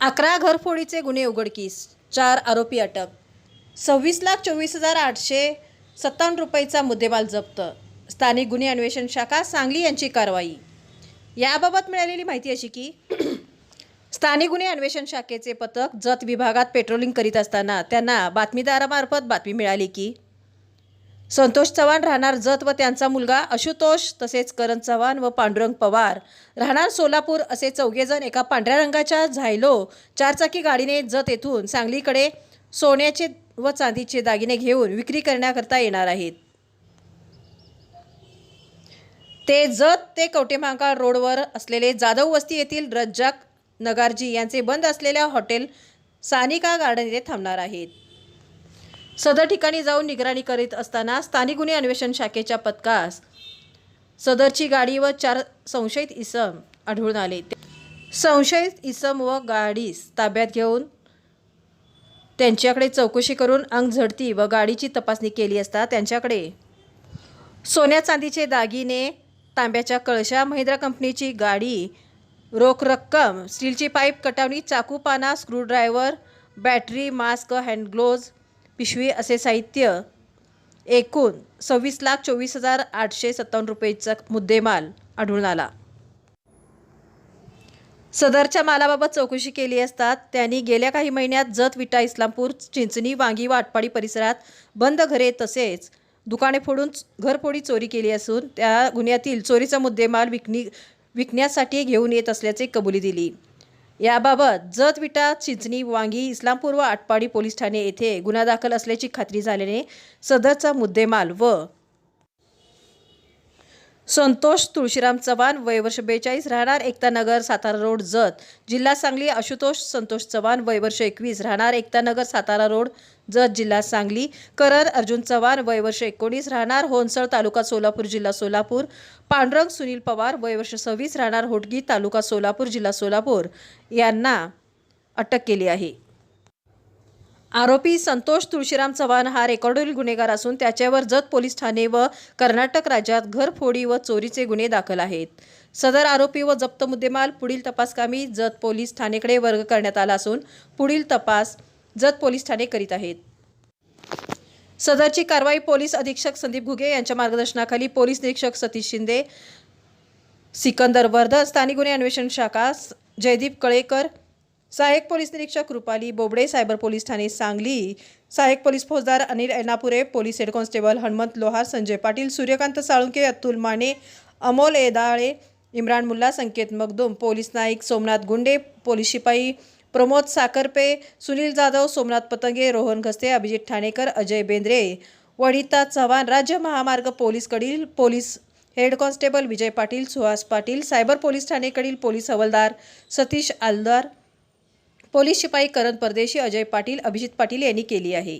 अकरा घरफोडीचे गुन्हे उघडकीस चार आरोपी अटक. सव्वीस लाख चोवीस हजार आठशे सत्तावन्न रुपयेचा मुद्देमाल जप्त. स्थानिक गुन्हे अन्वेषण शाखा सांगली यांची कारवाई. याबाबत मिळालेली माहिती अशी की स्थानिक गुन्हे अन्वेषण शाखेचे पथक जत विभागात पेट्रोलिंग करीत असताना त्यांना बातमीदारामार्फत बातमी मिळाली की संतोष चव्हाण राहणार जत व त्यांचा मुलगा आशुतोष तसेच करण चव्हाण व पांडुरंग पवार. राहणार सोलापूर असे चौघेजण एका पांढऱ्या रंगाच्या झायलो चारचाकी गाडीने जत येथून सांगलीकडे सोन्याचे व चांदीचे दागिने घेऊन विक्री करण्याकरता येणार आहेत. ते जत ते कवटेमांकाळ रोडवर असलेले जाधव वस्ती येथील रज्जाक नगारजी यांचे बंद असलेल्या हॉटेल सानिका गार्डन येथे थांबणार आहेत. सदर ठिकाणी जाऊन निगराणी करीत असताना स्थानिक गुन्हे अन्वेषण शाखेच्या पथकास सदरची गाडी व चार संशयित इसम आढळून आले. संशयित इसम व गाडीस ताब्यात घेऊन त्यांच्याकडे चौकशी करून अंग झडती व गाडीची तपासणी केली असता त्यांच्याकडे सोन्या चांदीचे दागिने तांब्याच्या कळशा महिंद्रा कंपनीची गाडी रोख रक्कम स्टीलची पाईप कटावणी चाकू पाना स्क्रूड्रायव्हर बॅटरी मास्क हँडग्लोज पिशवी असे साहित्य एकूण सव्वीस लाख चोवीस हजार आठशे सत्तावन्न रुपयेचा मुद्देमाल आढळून आला. सदरच्या मालाबाबत चौकशी केली असता त्यांनी गेल्या काही महिन्यात जत विटा इस्लामपूर चिंचणी वांगी वाटपाडी परिसरात बंद घरे तसेच दुकाने फोडून घरफोडी चोरी केली असून त्या गुन्ह्यातील चोरीचा मुद्देमाल विकणी विकण्यासाठी घेऊन येत असल्याचे कबुली दिली. याबाबत जत विटा चिंचणी वांगी इस्लामपूर्व आटपाडी पोलीस ठाणे येथे गुन्हा दाखल असल्याची खात्री झाल्याने सदरचा मुद्देमाल व संतोष तुळशीराम चव्हाण वय वर्ष बेचाळीस राहणार एकतानगर सातारा रोड जत. जिल्हा सांगली आशुतोष संतोष चव्हाण वय वर्ष एकवीस राहणार एकतानगर सातारा रोड जत. जिल्हा सांगली. करर अर्जुन चव्हाण वय वर्ष एकोणीस राहणार होनसळ तालुका सोलापूर जिल्हा सोलापूर. पांडुरंग सुनील पवार वय वर्ष सव्वीस राहणार होटगी तालुका सोलापूर जिल्हा सोलापूर. यांना अटक केली आहे. आरोपी संतोष तुळशीराम चव्हाण हा रेकॉर्डवरील गुन्हेगार असून त्याच्यावर जत पोलीस ठाणे व कर्नाटक राज्यात घरफोडी व चोरीचे गुन्हे दाखल आहेत. सदर आरोपी व जप्त मुद्देमाल पुढील तपासकामी जत पोलीस ठाणेकडे वर्ग करण्यात आला असून पुढील तपास जत पोलीस ठाणे करीत आहेत. सदरची कारवाई पोलीस अधीक्षक संदीप घुगे यांच्या मार्गदर्शनाखाली पोलीस निरीक्षक सतीश शिंदे सिकंदर वर्धन स्थानिक गुन्हे अन्वेषण शाखा जयदीप कळेकर सहाय्यक पोलीस निरीक्षक रुपाली बोबडे सायबर पोलीस ठाणे सांगली. सहाय्यक पोलीस फौजदार Anil Enapure police head constable Hanumant Lohar Sanjay Patil Suryakant Salunke Atul Mane Amol Edale Imran Mulla Sanket Magdum police Naik Somnath गुंडे पोलीस शिपाई प्रमोद साकरपे सुनील जाधव सोमनाथ पतंगे रोहन घस्ते अभिजित ठाणेकर अजय बेंद्रे वनिता चव्हाण राज्य महामार्ग पोलीसकडील police head constable Vijay Patil Suhas Patil cyber police ठाणेकडील police हवालदार Satish Aldar police शिपाई करण परदेशी अजय पाटील अभिजित पाटील यांनी केली आहे.